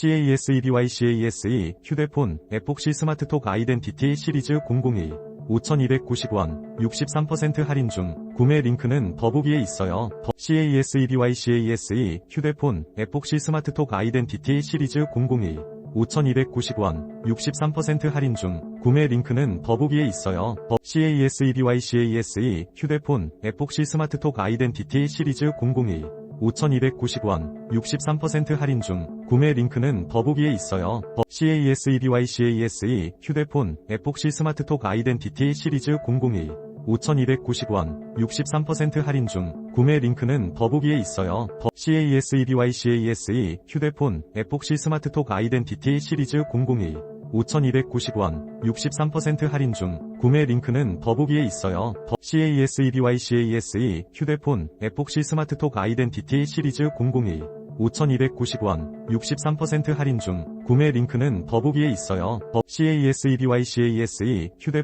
CASEDY CASE 휴대폰 에폭시 스마트톡 아이덴티티 시리즈 002 5290원 63% 할인 중 구매 링크는 더보기에 있어요. 더- CASEDY CASE 휴대폰 에폭시 스마트톡 아이덴티티 시리즈 002 5290원 63% 할인 중 구매 링크는 더보기에 있어요. 더- CASEDY CASE 휴대폰 에폭시 스마트톡 아이덴티티 시리즈 002 5290원 63% 할인 중 구매 링크는 더보기에 있어요. 더- CASEDY CASE 휴대폰 에폭시 스마트톡 아이덴티티 시리즈 002 5290원 63% 할인 중 구매 링크는 더보기에 있어요. 더- CASEDY CASE 휴대폰 에폭시 스마트톡 아이덴티티 시리즈 002 5290원 63% 할인 중 구매 링크는 더보기에 있어요. 더- CASEDY CASE 휴대폰 에폭시 스마트톡 아이덴티티 시리즈 002 5290원 63% 할인 중 구매 링크는 더보기에 있어요. 더- CASEDY CASE 휴대